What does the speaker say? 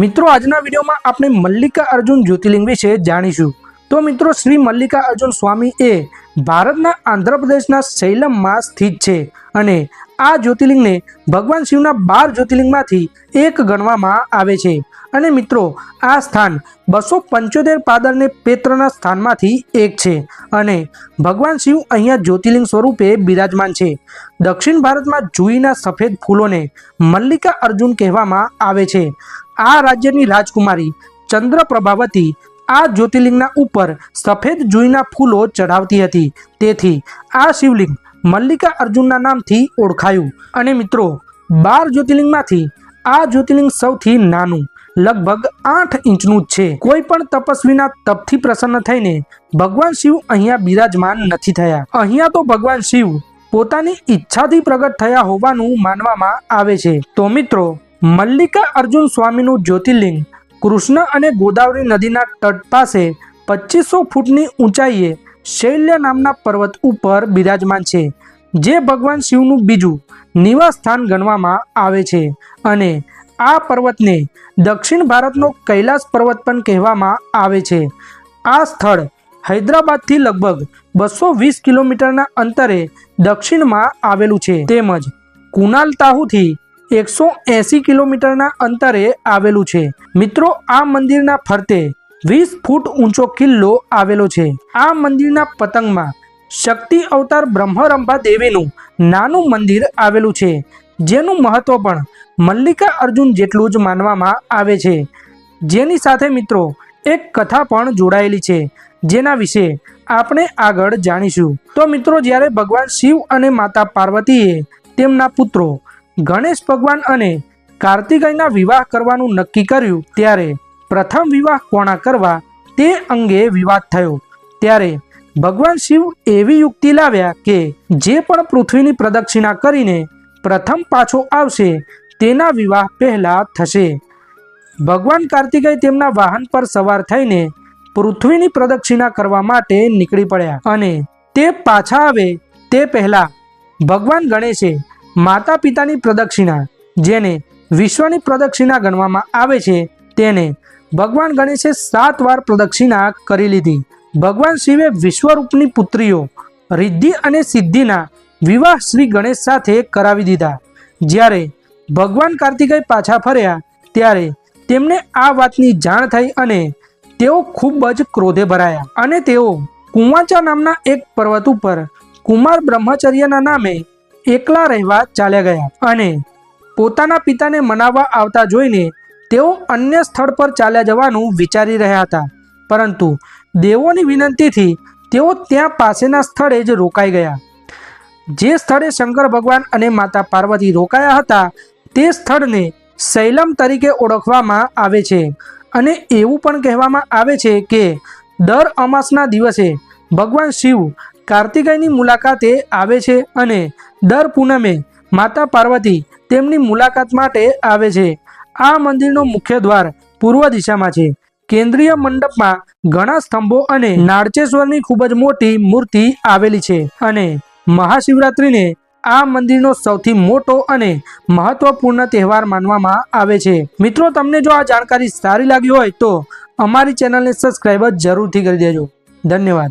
મિત્રો, આજના વિડીયોમાં આપણે મલ્લિકા અર્જુન જ્યોતિર્લિંગ વિશે જાણીશું. તો મિત્રો, શ્રી મલ્લિકા અર્જુન સ્વામી એ ભારતના આંધ્રપ્રદેશના શૈલમમાં સ્થિત છે અને આ જ્યોતિર્લિંગને ભગવાન શિવના બાર જ્યોતિર્લિંગમાંથી એક ગણવામાં આવે છે. અને મિત્રો, આ સ્થાન બસો પંચોતેર પાદરને પેત્રના સ્થાનમાંથી એક છે અને ભગવાન શિવ અહીંયા જ્યોતિર્લિંગ સ્વરૂપે બિરાજમાન છે. દક્ષિણ ભારતમાં જુઈના સફેદ ફૂલોને મલ્લિકા અર્જુન કહેવામાં આવે છે. આ રાજ્યની રાજકુમારી ચંદ્ર પ્રભાવતી આ જ્યોતિર્લિંગના ઉપર સફેદ જુઈના ફૂલો ચઢાવતી હતી. તેથી આ શિવલિંગ મલ્લિકા અર્જુનના નામથી ઓળખાયું. અને મિત્રો, બાર જ્યોતિર્લિંગમાંથી આ જ્યોતિર્લિંગ સૌથી નાનું, લગભગ આઠ ઇંચનું જ છે. કોઈ પણ તપસ્વીના તપથી પ્રસન્ન થઈને ભગવાન શિવ અહીંયા બિરાજમાન નથી થયા. અહીંયા તો ભગવાન શિવ પોતાની ઈચ્છાથી પ્રગટ થયા હોવાનું માનવામાં આવે છે. તો મિત્રો મલ્લિકા અર્જુન સ્વામીનું જ્યોતિર્લિંગ કૃષ્ણ અને ગોદાવરી નદીના તટ પાસે પચીસો ફૂટની ઊંચાઈએ શૈલ્ય નામના પર્વત ઉપર બિરાજમાન છે, જે ભગવાન શિવનું બીજું નિવાસ સ્થાન ગણવામાં આવે છે અને આ પર્વતને દક્ષિણ ભારતનો કૈલાસ પર્વત પણ કહેવામાં આવે છે. આ સ્થળ હૈદરાબાદથી લગભગ બસો વીસ કિલોમીટરના અંતરે દક્ષિણમાં આવેલું છે. તેમજ કુનાલ તાહુથી એકસો એંસી કિલોમીટરના અંતરે આવેલું છે. મિત્રો, આ મંદિરના ફરતે વીસ ફૂટ ઊંચો કિલ્લો આવેલો છે. આ મંદિરના પતંગમાં શક્તિ અવતાર બ્રહ્મરંભા દેવીનું નાનું મંદિર આવેલું છે, જેનું મહત્વ પણ મલ્લિકા અર્જુન જેટલું જ માનવામાં આવે છે. જેની સાથે મિત્રો, એક કથા પણ જોડાયેલી છે, જેના વિશે આપણે આગળ જાણીશું. તો મિત્રો, જ્યારે ભગવાન શિવ અને માતા પાર્વતીએ તેમના પુત્રો ગણેશ ભગવાન અને કાર્તિકેયના વિવાહ કરવાનું નક્કી કર્યું ત્યારે પ્રથમ વિવાહ કોણા કરવા તે અંગે વિવાદ થયો. ત્યારે ભગવાન શિવ એવી યુક્તિ લાવ્યા કે જે પણ પૃથ્વીની પ્રદક્ષિણા કરીને પ્રથમ પાછો આવશે તેના વિવાહ પહેલા થશે. ભગવાન કાર્તિકેય તેમના વાહન પર સવાર થઈને પૃથ્વીની પ્રદક્ષિણા કરવા માટે નીકળી પડ્યા અને તે પાછા આવે તે પહેલા ભગવાન ગણેશે માતા પિતાની પ્રદક્ષિણા, જેને વિશ્વની પ્રદક્ષિણા ગણવામાં આવે છે, તેને ભગવાન ગણેશે સાત વાર પ્રદક્ષિણા કરી લીધી. ભગવાન શિવે વિશ્વરૂપની પુત્રીઓ, રિદ્ધિ અને સિદ્ધિના વિવાહ શ્રી ગણેશ સાથે કરાવી દીધા. જ્યારે ભગવાન કાર્તિકેય પાછા ફર્યા, ત્યારે તેમને આ વાતની જાણ થઈ અને તેઓ ખૂબ જ ક્રોધે ભરાયા. અને તેઓ કુંવાચા નામના એક પર્વત ઉપર કુમાર બ્રહ્મચર્યના નામે એકલા રહેવા ચાલ્યા ગયા અને પોતાના પિતાને મનાવવા આવતા જોઈને તેઓ અન્ય સ્થળ પર ચાલ્યા જવાનું વિચારી રહ્યા હતા. પરંતુ દેવોની વિનંતીથી તેઓ ત્યાં પાસેના સ્થળે જ રોકાઈ ગયા. જે સ્થળે શંકર ભગવાન અને માતા પાર્વતી રોકાયા હતા, તે સ્થળને શૈલમ તરીકે ઓળખવામાં આવે છે અને એવું પણ કહેવામાં આવે છે કે દર અમાસના દિવસે ભગવાન શિવ કાર્તિકેયની મુલાકાતે આવે છે અને દર પૂનમે માતા પાર્વતી તેમની મુલાકાત માટે આવે છે. આ મંદિરનો મુખ્ય દ્વાર પૂર્વ દિશામાં છે. કેન્દ્રીય મંડપમાં ઘણા સ્તંભો અને નાળચેશ્વરની ખૂબ જ મોટી મૂર્તિ આવેલી છે અને મહાશિવરાત્રિને આ મંદિરનો સૌથી મોટો અને મહત્વપૂર્ણ તહેવાર માનવામાં આવે છે. મિત્રો, તમને જો આ જાણકારી સારી લાગી હોય તો અમારી ચેનલને સબસ્ક્રાઈબ જરૂરથી કરી દેજો. ધન્યવાદ.